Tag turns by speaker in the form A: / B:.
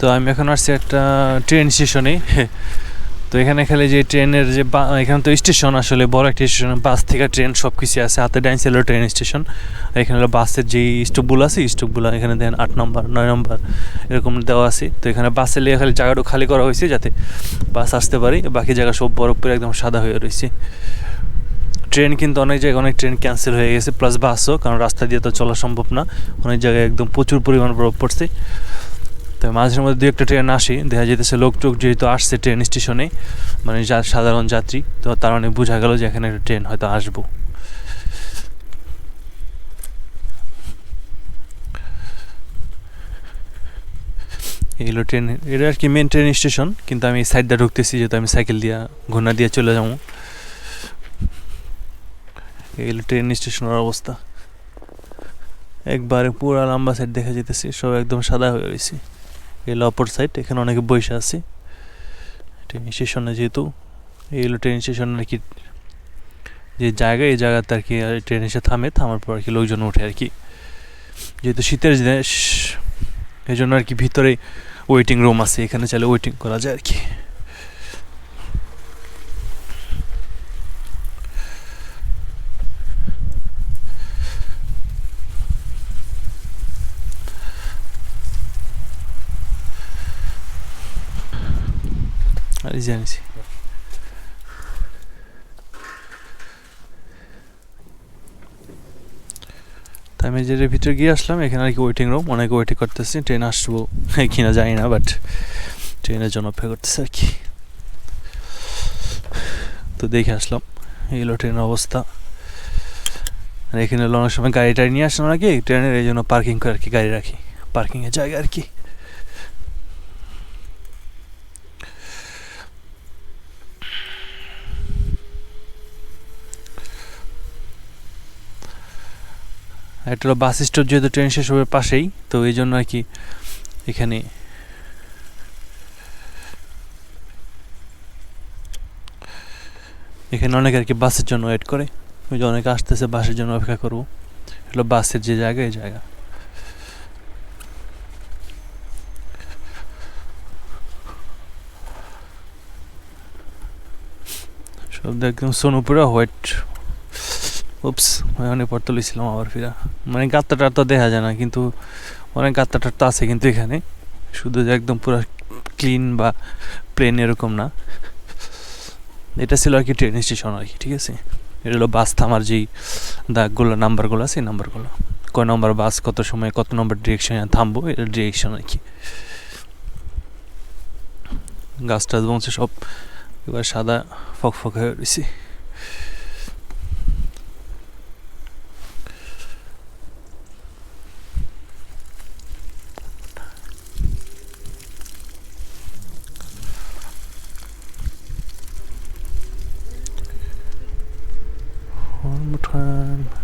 A: তো আমি এখন আসছি একটা ট্রেন স্টেশনে তো এখানে খালি যে ট্রেনের যে এখানে তো স্টেশন আসলে বড় একটা স্টেশন বাস থেকে ট্রেন সব কিছু আছে। হাতে ডাইন হলো ট্রেন স্টেশন এখানে বাসের যে স্টপগুলো আছে স্টপগুলো এখানে দেন আট নম্বর, নয় নম্বর, এরকম দেওয়া আছে। তো এখানে বাসে লিয়ে খালি জায়গাটা খালি করা হয়েছে যাতে বাস আসতে পারে। বাকি জায়গা সব বরফ পরে একদম সাদা হয়ে রয়েছে। ট্রেন কিন্তু অনেক জায়গায়, অনেক ট্রেন ক্যান্সেল হয়ে গেছে প্লাস বাসও, কারণ রাস্তা দিয়ে তো চলা সম্ভব না। অনেক জায়গায় একদম প্রচুর পরিমাণ বরফ পড়ছে। তো মাঝের মধ্যে দু একটা ট্রেন আসে, দেখা যেতেছে লোক টোক যেহেতু আসছে ট্রেন স্টেশনে মানে যা সাধারণ যাত্রী, তো তার মানে বোঝা গেল যে এখানে একটা ট্রেন হয়তো আসব। এগুলো ট্রেন, এটা আর কি মেন ট্রেন স্টেশন, কিন্তু আমি সাইড দিয়ে ঢুকতেছি, যেহেতু আমি সাইকেল দিয়ে ঘোড়া দিয়ে চলে যাব। এগুলো ট্রেন স্টেশনের অবস্থা। একবারে পুরা লম্বা সাইড দেখা যেতেছে সব একদম সাদা হয়ে রয়েছে। এগুলো অপর সাইড এখানে অনেকে বসে আছি। ট্রেন স্টেশনে যেহেতু এগুলো ট্রেন স্টেশনে আর কি যে জায়গা, এই জায়গাতে আর কি ট্রেন এসে থামে, থামার পর আর কি লোকজন ওঠে আর কি। যেহেতু শীতের দেশ এই জন্য আর কি ভিতরে ওয়েটিং রুম আছে, এখানে চাইলে ওয়েটিং করা যায় আর কি। আর জানিস তাই আমি যে ভিতরে গিয়ে আসলাম এখানে আর কি ওয়েটিং রুম অনেক ওয়েটিং করতেছি ট্রেন আসব কিনা জানি না বাট ট্রেনের জন্য অপেক্ষা করতেছে আর কি তো দেখে আসলাম এই হলো ট্রেনের অবস্থা আর এখানে অনেক সময় গাড়ি টাড়ি নিয়ে আসলাম নাকি ট্রেনের এই জন্য পার্কিং করে আর কি গাড়ি রাখি পার্কিংয়ের জায়গা আর কি একটা বাস স্টপ যেহেতু ট্রেন হবে পাশেই, তো এই জন্য আর কি এখানে এখানে অনেকে আর কি বাসের জন্য ওয়েট করে। ওই যে অনেকে আসতেছে বাসের জন্য অপেক্ষা করব। হলো বাসের যে জায়গা, এই জায়গা। সব একদম সোনুপুরা হোয়াইট উপস অনেক পর তো তুলেছিলাম আবার ফিরা। মানে গাত্তা টাত্তা দেখা যায় না, কিন্তু অনেক গাত্তা টাত্তা আছে কিন্তু এখানে। শুধু যে একদম পুরো ক্লিন বা প্লেন এরকম না। এটা ছিল আর কি ট্রেন স্টেশন আর কি, ঠিক আছে? এটা হলো বাস থামার যেই দাগগুলো নাম্বারগুলো আছে নাম্বারগুলো কয় নম্বর বাস কত সময় কত নম্বর ডিরেকশনে থামবো, এটা ডিরেকশন আর কি। গাছ টাছ বংশে সব এবার সাদা ফক ফক হয়ে রয়েছে Brooklyn.